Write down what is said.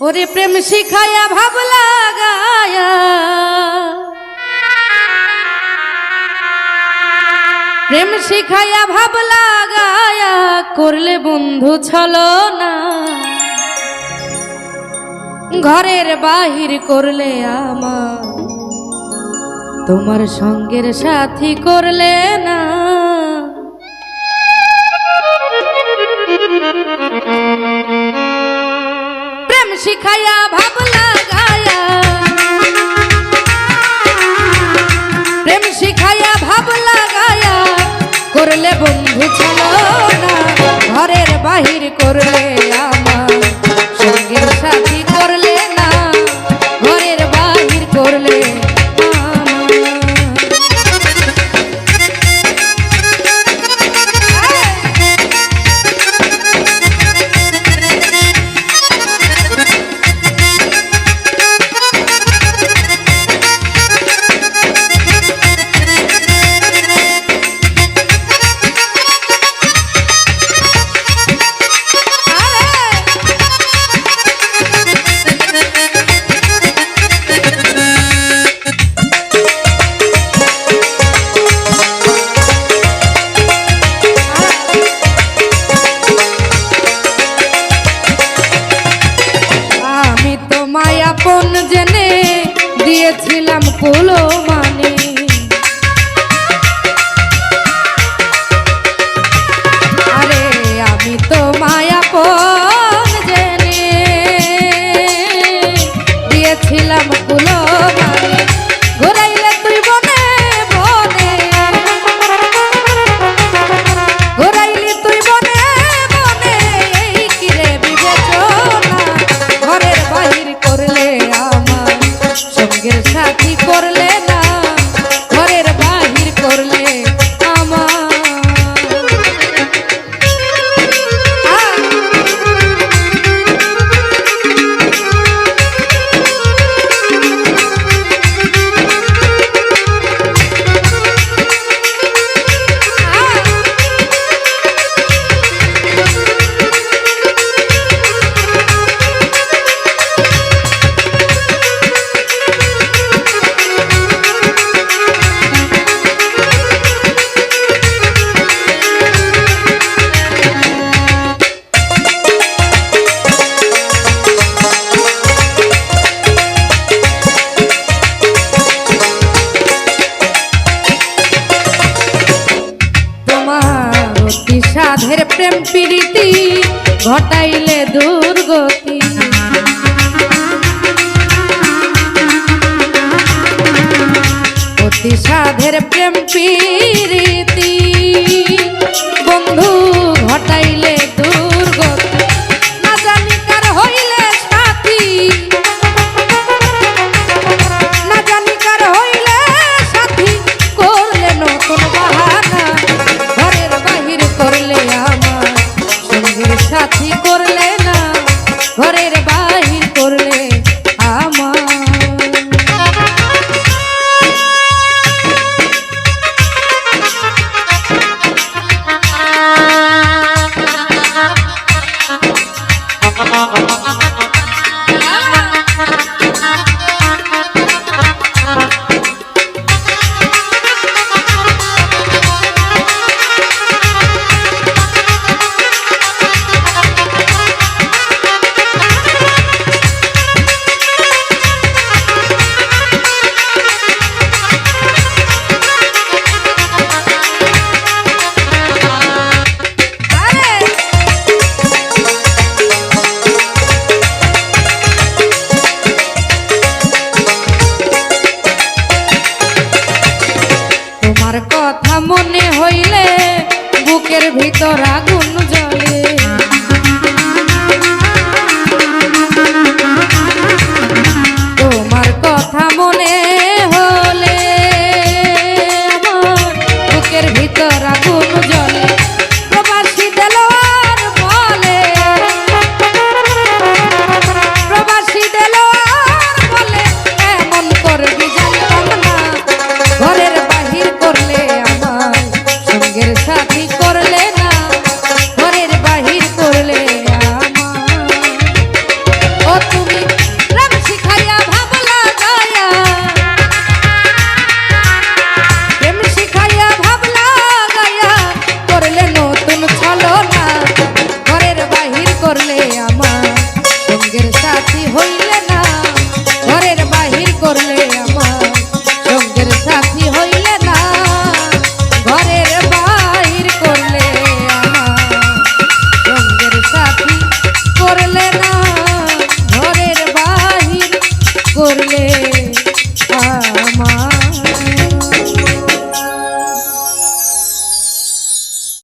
ওরে প্রেম শিখায়া ভাব লাগায়া। প্রেম শিখায়া ভাব লাগায়া করলে বন্ধু ছলো না। ঘরের বাহির করলে আমার, তোমার সঙ্গের সাথী করলে না। বাহির আমি আপন জেনে দিয়েছিলাম কুলো মানে। সাধের প্রেম প্রীতি ঘটাইলে দুর্গতি। অতি সাধের প্রেম প্রীতি সঙ্গীর তোমার কথা মনে হইলে বুকের ভিতর আগুন জ্বলে। করলে